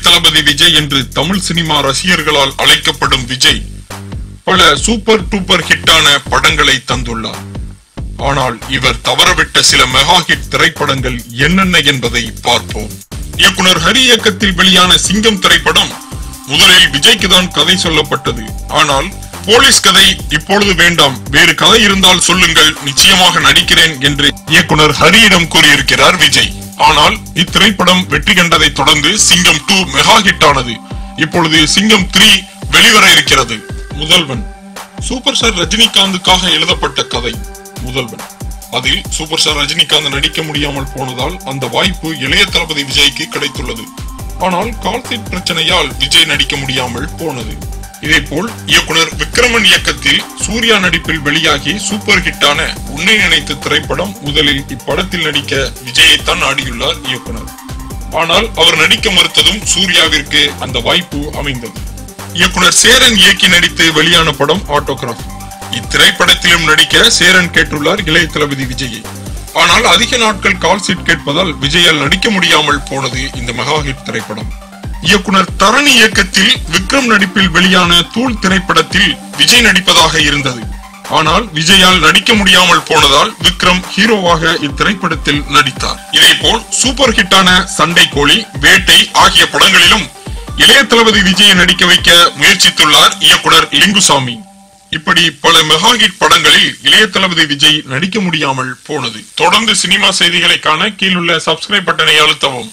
தளபதி விஜய் என்று தமிழ் சினிமா ரசிகர்களால் அழைக்கப்படும் விஜய் பல சூப்பர் டூப்பர் ஹிட்டான படங்களை தந்துள்ளார். ஆனால் இவர் தவறவிட்ட சில மெகா ஹிட் திரைப்படங்கள் என்னென்ன என்பதை பார்ப்போம். இயக்குனர் ஹரி இயக்கத்தில் வெளியான சிங்கம் திரைப்படம் முதலில் விஜய்க்கு தான் கதை சொல்லப்பட்டது. ஆனால் போலீஸ் கதை இப்பொழுது வேண்டாம். வேறு கதை இருந்தால் சொல்லுங்கள். நிச்சயமாக நடிக்கிறேன் என்று இயக்குனர் ஹரியிடம் கூறியிருக்கிறார் விஜய். ஆனால் இத்திரைப்படம் வெற்றி கண்டதை தொடர்ந்து சிங்கம் டூ மெகா ஹிட் ஆனது. இப்பொழுது சிங்கம் த்ரீ வெளிவர இருக்கிறது. முதல்வன். சூப்பர் ஸ்டார் ரஜினிகாந்துக்காக எழுதப்பட்ட கதை. முதல்வன். அதில் சூப்பர் ஸ்டார் ரஜினிகாந்த் நடிக்க முடியாமல் போனதால் அந்த வாய்ப்பு இளைய தளபதி விஜய்க்கு கிடைத்துள்ளது. ஆனால் கார்த்திக் பிரச்சனையால் விஜய் நடிக்க முடியாமல் போனது. இதேபோல் இயக்குனர் விக்ரமன் இயக்கத்தில் சூர்யா நடிப்பில் வெளியாகி சூப்பர் ஹிட்டான உன்னை நினைத்த திரைப்படம் முதலில் இப்படத்தில் நடிக்க விஜயைத்தான் ஆடியுள்ளார் இயக்குனர். ஆனால் அவர் நடிக்க மறுத்ததும் சூர்யாவிற்கு அந்த வாய்ப்பு அமைந்தது. இயக்குனர் சேரன் இயக்கி நடித்து வெளியான படம் ஆட்டோகிராஃப் இத்திரைப்படத்திலும் நடிக்க சேரன் கேட்டுள்ளார் இளைய தளபதி விஜயை. ஆனால் அதிக நாட்கள் கால் சீட் கேட்பதால் விஜயால் நடிக்க முடியாமல் போனது இந்த மெகா ஹிட் திரைப்படம். இயக்குனர் தரணி இயக்கத்தில் விக்ரம் நடிப்பில் வெளியான தூள் திரைப்படத்தில் விஜய் நடிப்பதாக இருந்தது. ஆனால் விஜயால் நடிக்க முடியாமல் போனதால் விக்ரம் ஹீரோவாக இத்திரைப்படத்தில் நடித்தார். இதேபோல் சூப்பர் ஹிட்டான சண்டை கோழி வேட்டை ஆகிய படங்களிலும் இளைய தளபதி விஜயை நடிக்க வைக்க முயற்சித்துள்ளார் இயக்குனர் லிங்குசாமி. இப்படி பல மெகா ஹிட் படங்களில் இளைய தளபதி விஜய் நடிக்க முடியாமல் போனது. தொடர்ந்து சினிமா செய்திகளை காண கீழுள்ள சப்ஸ்கிரைப் பட்டனை அழுத்தவும்.